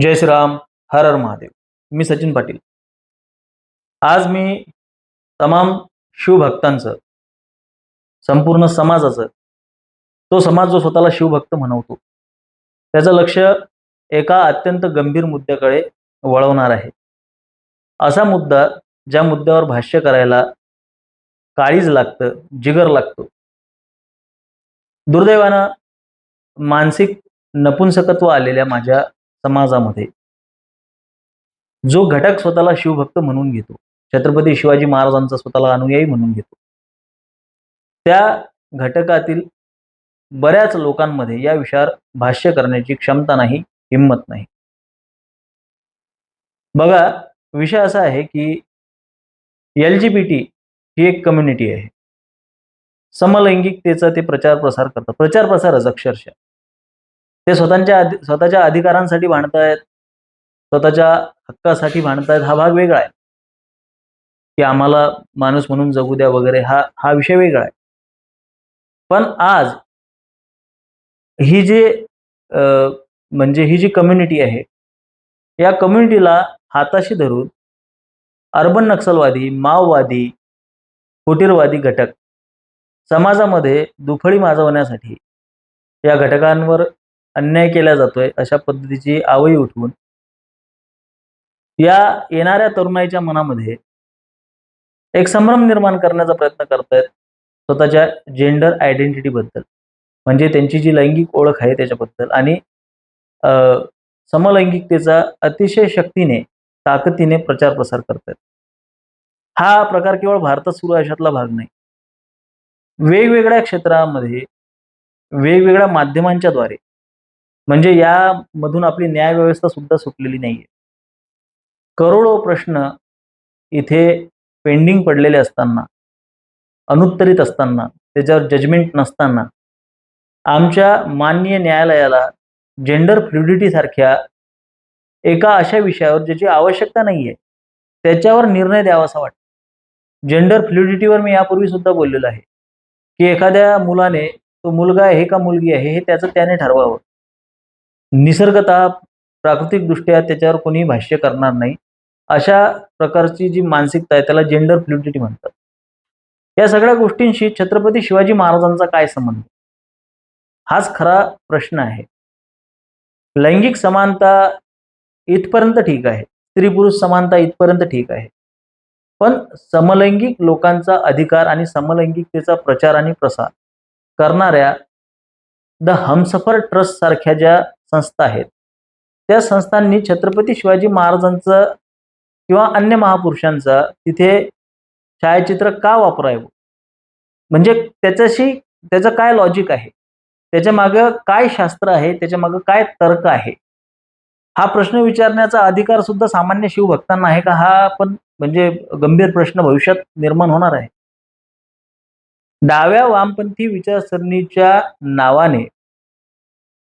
जय श्रीराम हर हर महादेव. मी सचिन पाटील. आज मी तमाम शिवभक्तांचं संपूर्ण समाजाचं तो समाज जो स्वतःला शिवभक्त म्हणवतो त्याचं लक्ष एका अत्यंत गंभीर मुद्द्याकडे वळवणार आहे. असा मुद्दा ज्या मुद्द्यावर भाष्य करायला काळीज लागतं जिगर लागतो. दुर्दैवानं मानसिक नपुंसकत्व आलेल्या माझ्या समाजामध्ये. जो घटक स्वतःला शिवभक्त म्हणून घेतो. छत्रपती शिवाजी महाराजांचा स्वतःला अनुयायी म्हणून घेतो. त्या घटकातील बऱ्याच लोकांमध्ये या विषयावर भाष्य करण्याची क्षमता नाही हिंमत नाही. बघा विषय असा आहे की एल जी बी टी ही एक कम्युनिटी आहे. समलैंगिकतेचा ते प्रचार प्रसार करतात. प्रचार प्रसारच अक्षरशः. ते स्वतःच्या स्वतःच्या अधिकारांसाठी भांडतायत स्वतःच्या हक्कासाठी भांडतायत हा भाग वेगळा आहे. की आम्हाला माणूस म्हणून जगू द्या वगैरे हा हा विषय वेगळा आहे. पण आज ही जी म्हणजे ही जी कम्युनिटी आहे या कम्युनिटीला हाताशी धरून अर्बन नक्षलवादी माओवादी फुटीरवादी घटक समाजामध्ये दुफळी माजवण्यासाठी या घटकांवर अन्याय केला जातोय अशा पद्धतीची आवई उठवून या येणाऱ्या तरुणाईच्या मनामध्ये एक संभ्रम निर्माण करण्याचा प्रयत्न करतायत स्वतःच्या जेंडर आयडेंटिटी बद्दल. म्हणजे त्यांची जी लैंगिक ओळख आहे त्याच्याबद्दल आणि समलैंगिकतेचा अतिशय शक्तीने ताकदीने प्रचार प्रसार करतायत. हा प्रकार केवळ भारतात सुरू अशातला भाग नाही. वेगवेगळ्या क्षेत्रामध्ये वेगवेगळ्या माध्यमांच्या द्वारे म्हणजे यामधून आपली न्यायव्यवस्था सुद्धा सुटलेली नाहीये. करोडो प्रश्न इथे पेंडिंग पडलेले असताना अनुत्तरित असताना त्याच्यावर जजमेंट नसताना आमच्या माननीय न्यायालयाला जेंडर फ्लुडिटी सारख्या एका अशा विषयावर ज्याची आवश्यकता नाहीये त्याच्यावर निर्णय द्यावासा वाटतो. जेंडर फ्लुडिटीवर मी यापूर्वी सुद्धा बोललेलो आहे की एखाद्या मुलाने तो मुलगा आहे का मुलगी आहे हे त्याचं त्याने ठरवावं. निसर्गतः प्राकृतिकदृष्ट्या त्याच्यावर कोणी भाष्य करणार नाही. अशा प्रकारची जी मानसिकता आहे त्याला जेंडर फ्लुडिटी म्हणतात. या सगळ्या गोष्टींशी छत्रपती शिवाजी महाराजांचा काय संबंध? हाच खरा प्रश्न आहे. लैंगिक समानता इथपर्यंत ठीक आहे. स्त्री पुरुष समानता इथपर्यंत ठीक आहे. पण समलैंगिक लोकांचा अधिकार आणि समलैंगिकतेचा प्रचार आणि प्रसार करणाऱ्या द हमसफर ट्रस्ट सारख्या ज्या संस्था आहेत. त्या संस्थांनी छत्रपती शिवाजी महाराजांचं किंवा अन्य महापुरुषांचा तिथे छायाचित्र का वापरावं? म्हणजे त्याच्याशी त्याचं काय लॉजिक आहे? त्याच्या मागं काय शास्त्र आहे? त्याच्या मागं काय तर्क आहे? हा प्रश्न विचारण्याचा अधिकार सुद्धा सामान्य शिवभक्तांना आहे का? हा पण म्हणजे गंभीर प्रश्न भविष्यात निर्माण होणार आहे. डाव्या वामपंथी विचारसरणीच्या नावाने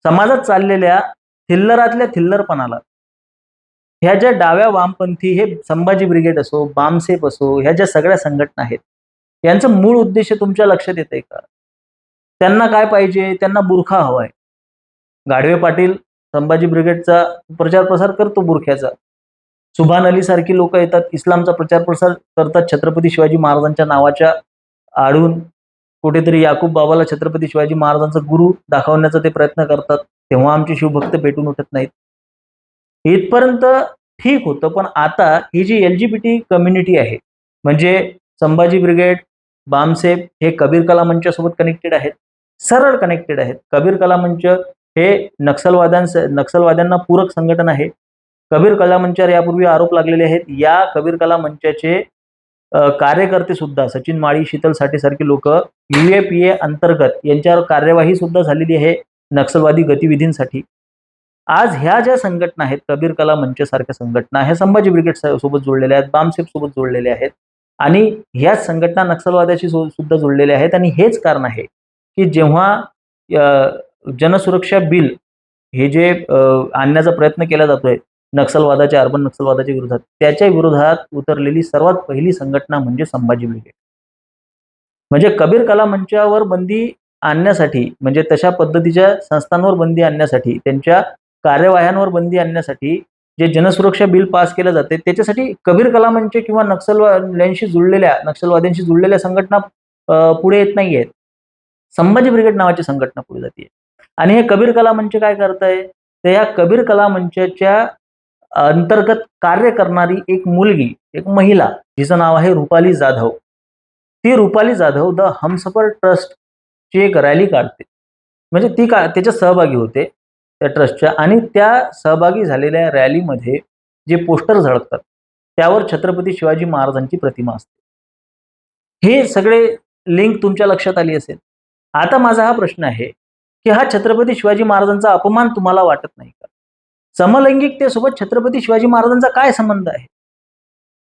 समाजात चाललेल्या थिल्लरातल्या थिल्लरपणाला ह्या ज्या डाव्या वामपंथी हे संभाजी ब्रिगेड असो बामसेप असो ह्या ज्या सगळ्या संघटना आहेत यांचं मूळ उद्देश तुमच्या लक्षात येत आहे का? त्यांना काय पाहिजे? त्यांना बुरखा हवाय गाढवे पाटील संभाजी ब्रिगेडचा प्रचार प्रसार करतो बुरख्याचा. सुभान अली सारखी लोक येतात इस्लामचा प्रचार प्रसार करतात छत्रपती शिवाजी महाराजांच्या नावाच्या आडून. कुठेतरी याकूब बाबाला छत्रपती शिवाजी महाराजांचा गुरु दाखवण्याचा ते प्रयत्न करतात तेव्हा आमचे शिवभक्त पेटून उठत नाहीत. इथपर्यंत ठीक होतं पण आता ही जी L G B T community आहे म्हणजे संभाजी ब्रिगेड बामसेब हे कबीर कला मंचासोबत कनेक्टेड आहेत सरळ कनेक्टेड आहेत. कबीर कला मंच हे नक्षलवाद्यांस नक्षलवाद्यांना पूरक संघटन आहे. कबीर कला मंचावर यापूर्वी आरोप लागलेले आहेत या कबीर कला मंचाचे कार्यकर्ते सुद्धा सचिन माळी शीतल साठे सारखी लोक युएपीए अंतर्गत यांच्यावर कार्यवाही सुद्धा झालेली आहे नक्षलवादी गतिविधींसाठी. आज ह्या ज्या संघटना आहेत कबीर कला मंच सारख्या संघटना ह्या संभाजी ब्रिगेड सोबत जोडलेल्या आहेत बामसेफ सोबत जोडलेल्या आहेत आणि ह्याच संघटना नक्षलवाद्याशी सुद्धा जोडलेल्या आहेत आणि हेच कारण आहे की जेव्हा जनसुरक्षा बिल हे जे आणण्याचा प्रयत्न केला जातोय नक्षलवादाच्या अर्बन नक्षलवादाच्या विरोधात त्याच्या विरोधात उतरलेली सर्वात पहिली संघटना म्हणजे संभाजी ब्रिगेड. म्हणजे कबीर कला मंचावर बंदी आणण्यासाठी म्हणजे तशा पद्धतीच्या संस्थांवर बंदी आणण्यासाठी त्यांच्या कार्यवाह्यांवर बंदी आणण्यासाठी जे जनसुरक्षा बिल पास केलं जाते त्याच्यासाठी कबीर कलामांचे किंवा नक्षलवाद्यांशी जुळलेल्या नक्षलवाद्यांशी जुळलेल्या संघटना पुढे येत नाहीयेत. संभाजी ब्रिगेड नावाची संघटना पुढे जाते आणि हे कबीर कला मंच काय करत आहे तर या कबीर कला मंचाच्या अंतर्गत कार्य करणारी एक मुलगी एक महिला जिचं नाव आहे रुपाली जाधव. ती रुपाली जाधव द हमसफर ट्रस्ट ची एक रॅली काढते. म्हणजे ती का त्याच्यात सहभागी होते त्या ट्रस्टच्या. आणि त्या सहभागी झालेल्या रॅलीमध्ये जे पोस्टर झळकतात त्यावर छत्रपती शिवाजी महाराजांची प्रतिमा असते. हे सगळे लिंक तुमच्या लक्षात आली असेल. आता माझा हा प्रश्न आहे की हा छत्रपती शिवाजी महाराजांचा अपमान तुम्हाला वाटत नाही का? समलैंगिकतेसोबत छत्रपती शिवाजी महाराजांचा काय संबंध आहे?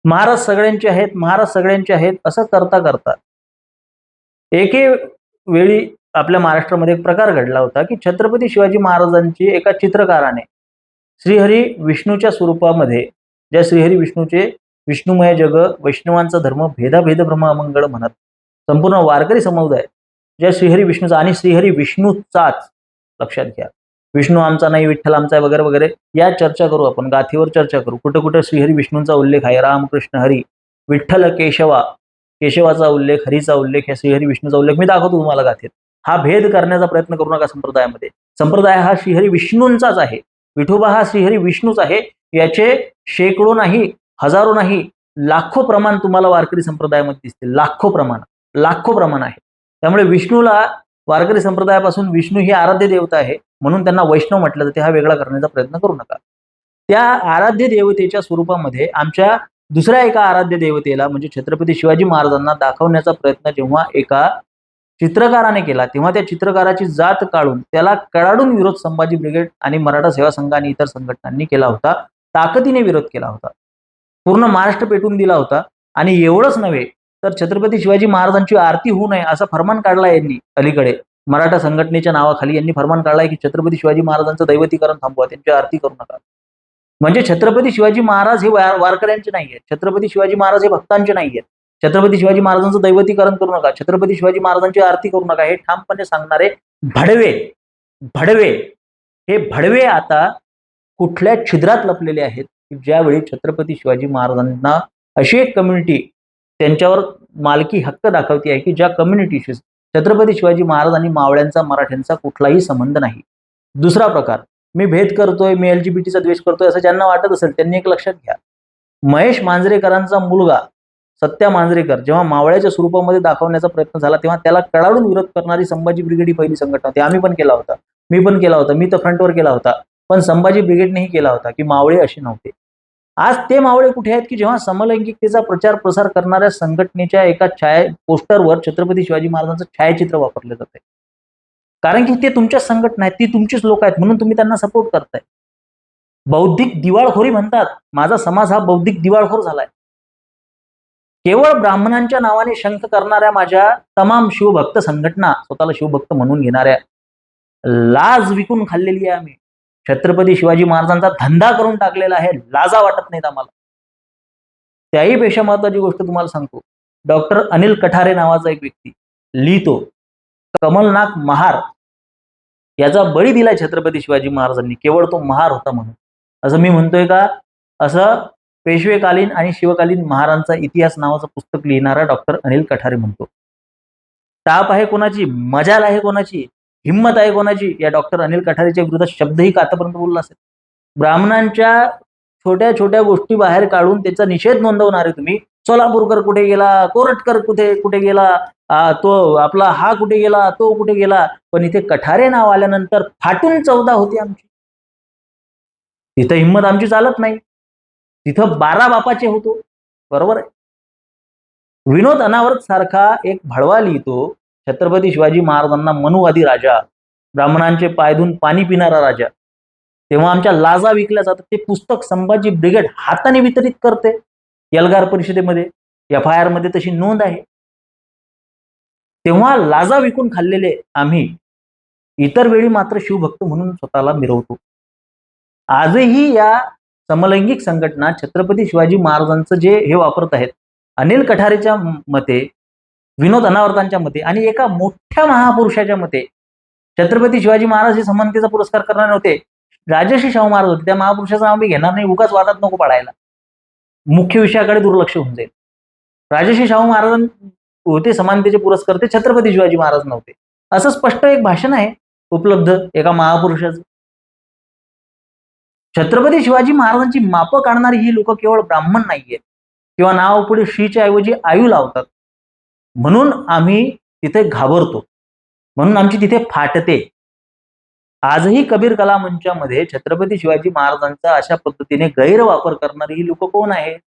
महाराज सगळ्यांचे आहेत महाराज सगळ्यांचे आहेत असं करता करता. एके वेळी आपल्या महाराष्ट्रामध्ये एक प्रकार घडला होता की छत्रपती शिवाजी महाराजांची एका चित्रकाराने श्रीहरी विष्णूच्या स्वरूपामध्ये ज्या श्रीहरी विष्णूचे विष्णुमय जग वैष्णवांचा धर्म भेदाभेद ब्रह्ममंगळ म्हणत संपूर्ण वारकरी समुदाय ज्या श्रीहरी विष्णूचा आणि श्रीहरी विष्णूचाच लक्षात घ्या. विष्णू आमचा नाही विठ्ठल आमचा आहे वगैरे वगैरे. या चर्चा करू आपण गाथीवर चर्चा करू. कुठं कुठं श्रीहरी विष्णूंचा उल्लेख आहे रामकृष्ण हरी विठ्ठल केशवा केशवाचा उल्लेख हरीचा उल्लेख या श्रीहरी विष्णूचा उल्लेख. मी दाखवतो तुम्हाला गाथेत. हा भेद करण्याचा प्रयत्न करू नका संप्रदायामध्ये. संप्रदाय हा श्रीहरी विष्णूंचाच आहे. विठोबा हा श्रीहरी विष्णूच आहे. याचे शेकडो नाही हजारो नाही लाखो प्रमाण तुम्हाला वारकरी संप्रदायामध्ये दिसते लाखो प्रमाण लाखो प्रमाण आहे. त्यामुळे विष्णूला वारकरी संप्रदायापासून विष्णू ही आराध्य देवता आहे म्हणून त्यांना वैष्णव म्हटलं जाते. हा वेगळा करण्याचा प्रयत्न करू नका. त्या आराध्य देवतेच्या स्वरूपामध्ये आमच्या दुसऱ्या एका आराध्य देवतेला म्हणजे छत्रपती शिवाजी महाराजांना दाखवण्याचा प्रयत्न जेव्हा एका चित्रकाराने केला तेव्हा त्या चित्रकाराची जात काढून त्याला कडाडून विरोध संभाजी ब्रिगेड आणि मराठा सेवा संघ आणि इतर संघटनांनी केला होता. ताकदीने विरोध केला होता. पूर्ण महाराष्ट्र पेटून दिला होता. आणि एवढंच नव्हे तर छत्रपती शिवाजी महाराजांची आरती होऊ नये असा फरमान काढला यांनी अलीकडे. मराठा संघटनेच्या नावाखाली यांनी फरमान काढलाय की छत्रपती शिवाजी महाराजांचं दैवतीकरण थांबवा त्यांची आरती करू नका. म्हणजे छत्रपती शिवाजी महाराज हे वारकऱ्यांचे नाही आहेत छत्रपती शिवाजी महाराज हे भक्तांचे नाही आहेत छत्रपती शिवाजी महाराजांचं दैवतीकरण करू नका. छत्रपती शिवाजी महाराजांची आरती करू नका. हे ठामपणे सांगणारे भडवे भडवे हे भडवे आता कुठल्या छिद्रात लपलेले आहेत की ज्यावेळी छत्रपती शिवाजी महाराजांना अशी एक कम्युनिटी त्यांच्यावर मालकी हक्क दाखवते आहे की ज्या कम्युनिटीशी छत्रपती शिवाजी महाराज आणि मावळ्यांचा मराठ्यांचा कुठलाही संबंध नाही. दुसरा प्रकार मी भेद करतोय मी एल जी बी टीचा द्वेष करतोय असं ज्यांना वाटत असेल त्यांनी एक लक्षात घ्या. महेश मांजरेकरांचा मुलगा सत्या मांजरेकर जेव्हा मावळ्याच्या स्वरूपामध्ये दाखवण्याचा प्रयत्न झाला तेव्हा त्याला कडाडून विरोध करणारी संभाजी ब्रिगेड ही पहिली संघटना होती. आम्ही पण केला होता. मी पण केला होता. मी तर फ्रंटवर केला होता. पण संभाजी ब्रिगेडनेही केला होता की मावळे असे नव्हते. आज ते मावळे कुठे आहेत की जेव्हा समलैंगिकतेचा प्रचार प्रसार करणाऱ्या संघटनेच्या एका छाया पोस्टरवर छत्रपती शिवाजी महाराजांचं छायाचित्र वापरलं जात आहे? कारण की ते तुमच्या संघटना आहेत ती तुमचीच लोक आहेत म्हणून तुम्ही त्यांना सपोर्ट करताय. बौद्धिक दिवाळखोरी म्हणतात माझा समाज हा बौद्धिक दिवाळखोर झालाय. केवळ ब्राह्मणांच्या नावाने शंख करणाऱ्या माझ्या तमाम शिवभक्त संघटना स्वतःला शिवभक्त म्हणून घेणाऱ्या लाज विकून खाल्लेली आहे आम्ही. छत्रपती शिवाजी महाराजांचा धंदा करून टाकलेला आहे लाजा वाटत नाहीत आम्हाला. त्याही पेक्षा महत्वाची गोष्ट तुम्हाला सांगतो. डॉक्टर अनिल कठारे नावाचा एक व्यक्ती लिहितो कमलनाथ महार याचा बळी दिलाय छत्रपती शिवाजी महाराजांनी केवळ तो महार होता म्हणून. असं मी म्हणतोय का? असं पेशवेकालीन आणि शिवकालीन महारांचा इतिहास नावाचं पुस्तक लिहिणारा डॉक्टर अनिल कठारे म्हणतो. ताप आहे कोणाची? मजाल आहे कोणाची? हिंमत आहे कोणाची? या डॉक्टर अनिल कठारेच्या विरोधात शब्दही का आतापर्यंत बोलला असेल? ब्राह्मणांच्या छोट्या छोट्या गोष्टी बाहेर काढून त्याचा निषेध नोंदवणारे तुम्ही. सोलापूरकर कुठे गेला? कोरटकर कुठे कुठे गेला? आ, तो आपला हा कुठे गेला? तो कुठे गेला? पण इथे कठारे नाव आल्यानंतर फाटून चौदा होती आमची. तिथं हिंमत आमची चालत नाही. तिथं बारा बापाचे होतो. बरोबर आहे. विनोद अनावरत सारखा एक भडवा लिहितो. छत्रपती शिवाजी महाराजांना मनुवादी राजा ब्राह्मणांचे पाय पायधून पाणी पिणारा राजा. तेव्हा आमच्या लाजा विकल्या जातात. ते पुस्तक संभाजी ब्रिगेड हाताने वितरित करते. एल्गार परिषदेमध्ये एफ आय आरमध्ये तशी नोंद आहे. तेव्हा लाजा विकून खाल्लेले आम्ही इतर वेळी मात्र शिवभक्त म्हणून स्वतःला मिरवतो. आजही या समलैंगिक संघटना छत्रपती शिवाजी महाराजांचं जे हे वापरत आहेत अनिल कठारेच्या मते विनोद अनावर्तांच्या मते आणि एका मोठ्या महापुरुषाच्या मते. छत्रपती शिवाजी महाराज हे समानतेचा पुरस्कार करणारे होते. राजश्री शाहू महाराज होते. त्या महापुरुषाचं नाव मी घेणार नाही. उगाच वादात नको पडायला. मुख्य विषयाकडे दुर्लक्ष होऊन जाईल. राजश्री शाहू महाराज होते समानतेचे पुरस्कर्ते. छत्रपती शिवाजी महाराज नव्हते. असं स्पष्ट एक भाषण आहे उपलब्ध एका महापुरुषाचं. छत्रपती शिवाजी महाराजांची मापं काढणारी ही लोक केवळ ब्राह्मण नाहीये किंवा नाव पुढे श्रीच्या ऐवजी आयु लावतात. म्हणून आम्ही तिथे घाबरतो. म्हणून आमची तिथे फाटते. आजही कबीर कला मंचामध्ये छत्रपती शिवाजी महाराजांचा अशा पद्धतीने गैरवापर करणारी ही लोक कोण आहेत?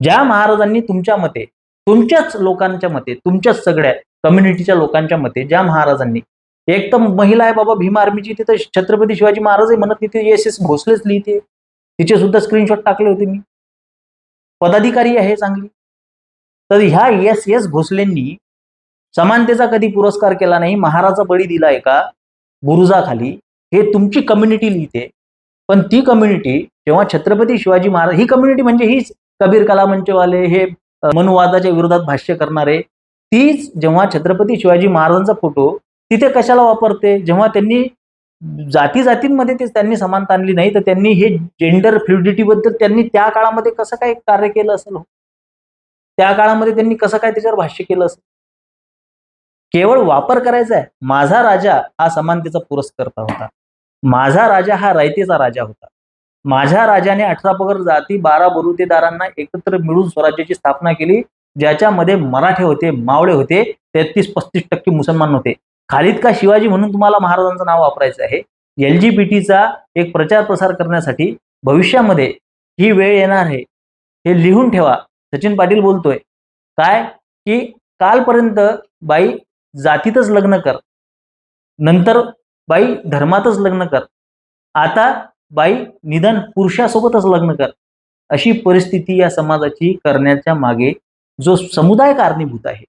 ज्या महाराजांनी तुमच्या मते तुमच्याच लोकांच्या मते तुमच्याच सगळ्या कम्युनिटीच्या लोकांच्या मते ज्या महाराजांनी एक तर महिला आहे बाबा भीमा आर्मीची तिथे छत्रपती शिवाजी महाराज म्हणत तिथे एस एस भोसलेच लिहिते. तिचे सुद्धा स्क्रीनशॉट टाकले होते मी. पदाधिकारी आहे चांगली. तर ह्या एस एस भोसलेंनी समानतेचा कधी पुरस्कार केला नाही महाराजा बळी दिलाय का बुरुजाखाली हे तुमची कम्युनिटी लिहिते. पण ती कम्युनिटी जेव्हा छत्रपती शिवाजी महाराज ही कम्युनिटी म्हणजे हीच कबीर कला मंचवाले हे मनुवादाच्या विरोधात भाष्य करणारे तीच जेव्हा छत्रपती शिवाजी महाराजांचा फोटो तिथे कशाला वापरते? जेव्हा त्यांनी जाती जातींमध्ये ते त्यांनी समानता आणली नाही तर त्यांनी हे जेंडर फ्लुडिटीबद्दल त्यांनी त्या काळामध्ये कसं काय कार्य केलं असेल हो? त्या काळामध्ये त्यांनी कसं काय त्याच्यावर भाष्य केलं असेल केवळ वापर करायचा आहे. माझा राजा हा समानतेचा पुरस्कर्ता होता. माझा राजा हा रायतेचा राजा होता. माझ्या राजाने अठरा पगर जाती बारा बरुतेदारांना एकत्र मिळून स्वराज्याची स्थापना केली. ज्याच्यामध्ये मराठे होते मावळे होते तेहतीस पस्तीस टक्के मुसलमान होते. खालिद का शिवाजी म्हणून तुम्हाला महाराजांचं नाव वापरायचं आहे? एल जी बी टीचा एक प्रचार प्रसार करण्यासाठी भविष्यामध्ये ही वेळ येणार आहे. हे लिहून ठेवा. सचिन पाटील बोलतोय. काय? की कालपर्यंत बाई जातीतच लग्न कर. नंतर बाई धर्मातच लग्न कर. आता बाई निदान पुरुषासोबतच लग्न कर. अशी परिस्थिती या समाजाची करण्याच्या मागे जो समुदाय कारणीभूत आहे.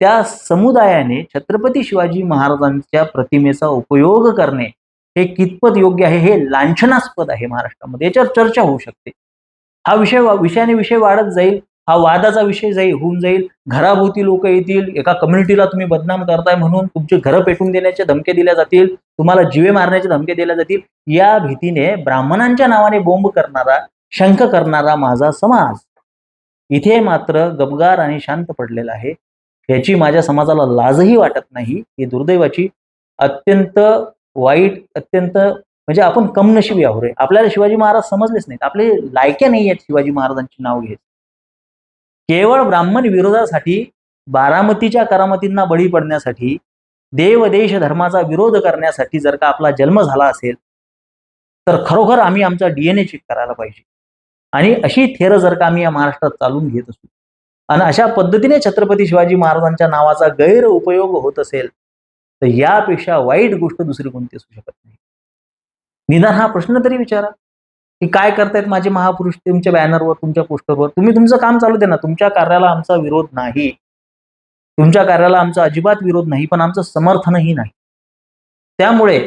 त्या समुदायाने छत्रपती शिवाजी महाराजांच्या प्रतिमेचा उपयोग करणे हे कितपत योग्य आहे हे लांछनास्पद आहे महाराष्ट्रामध्ये. याच्यावर चर्चा होऊ शकते. हा विषय विषयाने विषय वाढत जाईल. हा वादाचा विषय जाईल होऊन जाईल. घराभोवती लोक येतील. एका कम्युनिटीला तुम्ही बदनाम करताय म्हणून तुमचे घरं पेटून देण्याच्या धमके दिल्या जातील. तुम्हाला जीवे मारण्याचे धमके दिल्या जातील. या भीतीने ब्राह्मणांच्या नावाने बोंब करणारा शंख करणारा माझा समाज इथे मात्र गबगार आणि शांत पडलेला आहे. याची माझ्या समाजाला लाजही वाटत नाही. ही दुर्दैवाची अत्यंत वाईट अत्यंत म्हणजे आपण कमनशिबी आहोत रे. आपल्याला शिवाजी महाराज समजलेच नाहीत. आपले लायक्या नाही आहेत शिवाजी महाराजांची नाव घेत. केवळ ब्राह्मण विरोधासाठी बारामतीच्या करामतींना बळी पडण्यासाठी देव देश धर्माचा विरोध करण्यासाठी जर का आपला जन्म झाला असेल तर खरोखर आम्ही आमचा डीएनए चेक करायला पाहिजे. आणि अशी थेर जर का आम्ही या महाराष्ट्रात चालून घेत असू आणि अशा पद्धतीने छत्रपती शिवाजी महाराजांच्या नावाचा गैरउपयोग होत असेल तर यापेक्षा वाईट गोष्ट दुसरी कोणती असू शकत नाही. निदान हा प्रश्न तरी विचारा. की काय करतायत माझे महापुरुष तुमच्या बॅनरवर तुमच्या पोस्टरवर? तुम्ही तुमचं काम चालू दे ना. तुमच्या कार्याला आमचा विरोध नाही. तुमच्या कार्याला आमचा अजिबात विरोध नाही पण आमचं समर्थनही नाही. त्यामुळे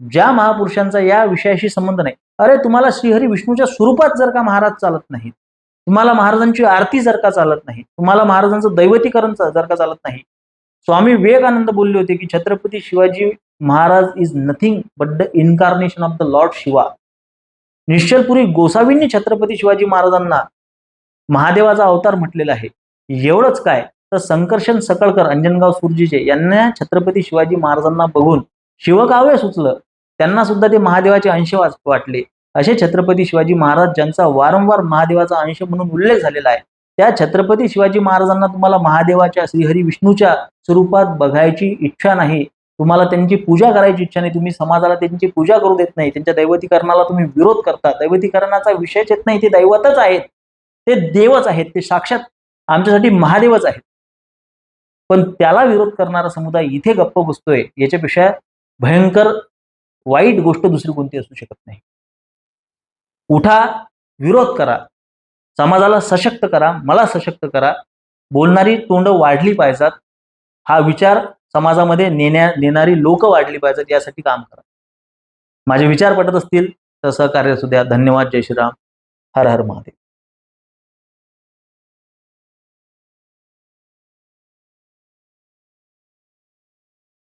ज्या महापुरुषांचा या विषयाशी संबंध नाही अरे तुम्हाला श्रीहरी विष्णूच्या स्वरूपात जर का महाराज चालत नाहीत तुम्हाला महाराजांची आरती जर का चालत नाही तुम्हाला महाराजांचं दैवतीकरण जर का चालत नाही. स्वामी विवेकानंद बोलले होते की Chhatrapati Shivaji Maharaj is nothing but the incarnation of the lord Shiva Nishchalpuri गोसावींनी Chhatrapati Shivaji महाराजांना महादेवाचा अवतार म्हटलेला आहे. एवढंच काय? तर संकर्षण सकळकर अंजनगाव सुरजीचे यांना छत्रपती शिवाजी महाराजांना बघून शिवकाव्य सुचलं. त्यांना सुद्धा ते महादेवाचे अंश वाच- वाटले. असे छत्रपती शिवाजी महाराज ज्यांचा वारंवार महादेवाचा अंश म्हणून उल्लेख झालेला आहे त्या छत्रपती शिवाजी महाराजांना तुम्हाला महादेवाच्या श्रीहरी विष्णूच्या स्वरूपात बघायची इच्छा नाही. तुम्हाला त्यांची पूजा करायची इच्छा नाही तुम्ही समाजाला त्यांची पूजा करू देत नाही त्यांच्या दैवतीकरणाला तुम्ही विरोध करता. दैवतीकरणाचा विषयच येत नाही ते दैवतच आहेत. ते देवच आहेत ते साक्षात आमच्यासाठी महादेवच आहेत. पण त्याला विरोध करणारा समुदाय इथे गप्प बसतोय याच्यापेक्षा भयंकर वाईट गोष्ट दुसरी कोणती असू शकत नाही. उठा विरोध करा. समाजाला सशक्त करा मला सशक्त करा. बोलणारी तोंड वाढली पाहिजात. हा विचार समाजामध्ये नेण्या नेणारी लोक वाढली पाहिजेत यासाठी काम करा. माझे विचार पटत असतील तर सहकार्य असू द्या. धन्यवाद. जय श्रीराम. हर हर महादेव.